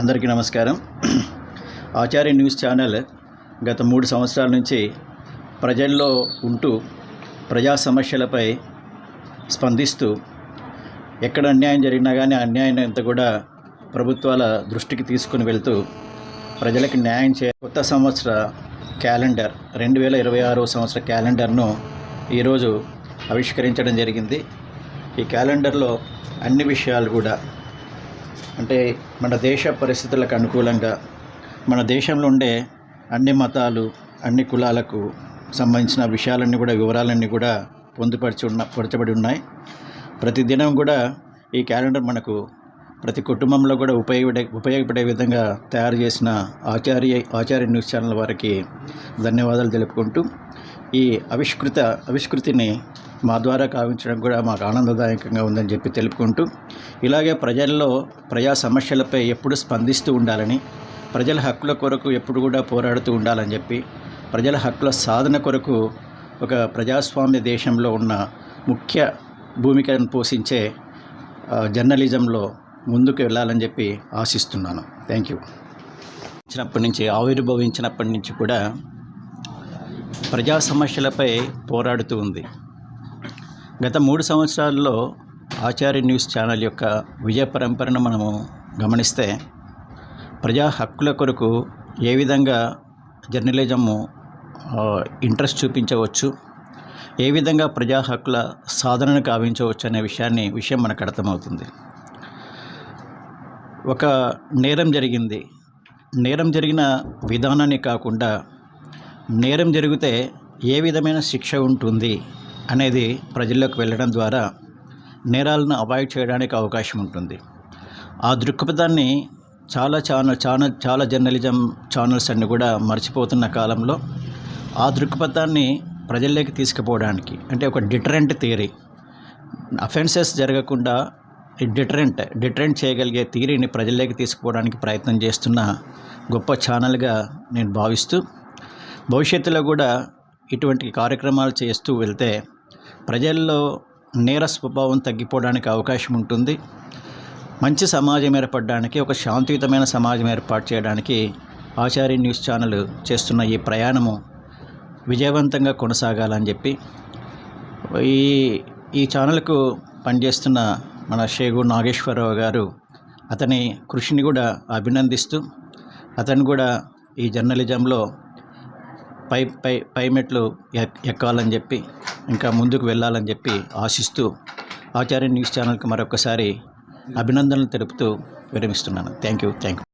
అందరికీ నమస్కారం. ఆచార్య news channel గత మూడు సంవత్సరాల నుంచి ప్రజల్లో ఉంటూ ప్రజా సమస్యలపై స్పందిస్తూ ఎక్కడ అన్యాయం జరిగినా కానీ అన్యాయం అంతా కూడా ప్రభుత్వాల దృష్టికి తీసుకుని వెళ్తూ ప్రజలకు న్యాయం చే కొత్త సంవత్సర క్యాలెండర్ రెండు వేల ఇరవై ఆరో సంవత్సర క్యాలెండర్ను ఈరోజు ఆవిష్కరించడం జరిగింది. ఈ క్యాలెండర్లో అన్ని విషయాలు కూడా అంటే మన దేశ పరిస్థితులకు అనుకూలంగా మన దేశంలో ఉండే అన్ని మతాలు అన్ని కులాలకు సంబంధించిన విషయాలన్నీ కూడా వివరాలన్నీ కూడా పొందుపరిచి ఉన్న పరచబడి ఉన్నాయి. ప్రతిదినం కూడా ఈ క్యాలెండర్ మనకు ప్రతి కుటుంబంలో కూడా ఉపయోగపడే ఉపయోగపడే విధంగా తయారు చేసిన ఆచార్య ఆచార్య న్యూస్ ఛానల్ వారికి ధన్యవాదాలు తెలుపుకుంటూ ఈ ఆవిష్కృత ఆవిష్కృతిని మా ద్వారా కావించడం కూడా మాకు ఆనందదాయకంగా ఉందని చెప్పి తెలుపుకుంటూ ఇలాగే ప్రజల్లో ప్రజా సమస్యలపై ఎప్పుడు స్పందిస్తూ ఉండాలని ప్రజల హక్కుల కొరకు ఎప్పుడు కూడా పోరాడుతూ ఉండాలని చెప్పి ప్రజల హక్కుల సాధన కొరకు ఒక ప్రజాస్వామ్య దేశంలో ఉన్న ముఖ్య భూమికను పోషించే జర్నలిజంలో ముందుకు వెళ్ళాలని చెప్పి ఆశిస్తున్నాను. Thank you. ఇచ్చినప్పటి నుంచి ఆవిర్భవించినప్పటి నుంచి కూడా ప్రజా సమస్యలపై పోరాడుతూ ఉంది. గత మూడు సంవత్సరాల్లో ఆచార్య న్యూస్ ఛానల్ యొక్క విజయ పరంపరను మనము గమనిస్తే ప్రజా హక్కుల కొరకు ఏ విధంగా జర్నలిజము ఇంట్రెస్ట్ చూపించవచ్చు ఏ విధంగా ప్రజా హక్కుల సాధనను కావించవచ్చు అనే విషయాన్ని విషయం మనకు అర్థమవుతుంది. ఒక నేరం జరిగింది. నేరం జరిగిన విధానాన్ని కాకుండా నేరం జరిగితే ఏ విధమైన శిక్ష ఉంటుంది అనేది ప్రజల్లోకి వెళ్ళడం ద్వారా నేరాలను అవాయిడ్ చేయడానికి అవకాశం ఉంటుంది. ఆ దృక్పథాన్ని చాలా ఛానల్ ఛానల్ చాలా జర్నలిజం ఛానల్స్ అన్ని కూడా మర్చిపోతున్న కాలంలో ఆ దృక్పథాన్ని ప్రజల్లోకి తీసుకుపోవడానికి అంటే ఒక డిటరెంట్ థియరీ అఫెన్సెస్ జరగకుండా డిటరెంట్ డిటరెంట్ చేయగలిగే థియరీని ప్రజల్లోకి తీసుకుపోవడానికి ప్రయత్నం చేస్తున్న గొప్ప ఛానల్గా నేను భావిస్తూ భవిష్యత్తులో కూడా ఇటువంటి కార్యక్రమాలు చేస్తూ వెళ్తే ప్రజల్లో నేర స్వభావం తగ్గిపోవడానికి అవకాశం ఉంటుంది. మంచి సమాజం ఏర్పడడానికి ఒక శాంతియుతమైన సమాజం ఏర్పాటు చేయడానికి ఆచార్య న్యూస్ ఛానల్ చేస్తున్న ఈ ప్రయాణము విజయవంతంగా కొనసాగాలని చెప్పి ఈ ఈ ఛానల్కు పనిచేస్తున్న మన షేగు నాగేశ్వరరావు గారు అతని కృషిని కూడా అభినందిస్తూ అతను కూడా ఈ జర్నలిజంలో పై పై పై మెట్లు ఎక్- ఎక్కాలని చెప్పి ఇంకా ముందుకు వెళ్ళాలని చెప్పి ఆశిస్తూ ఆచార్య న్యూస్ ఛానల్కి మరొకసారి అభినందనలు తెలుపుతూ విరమిస్తున్నాను. Thank you thank you.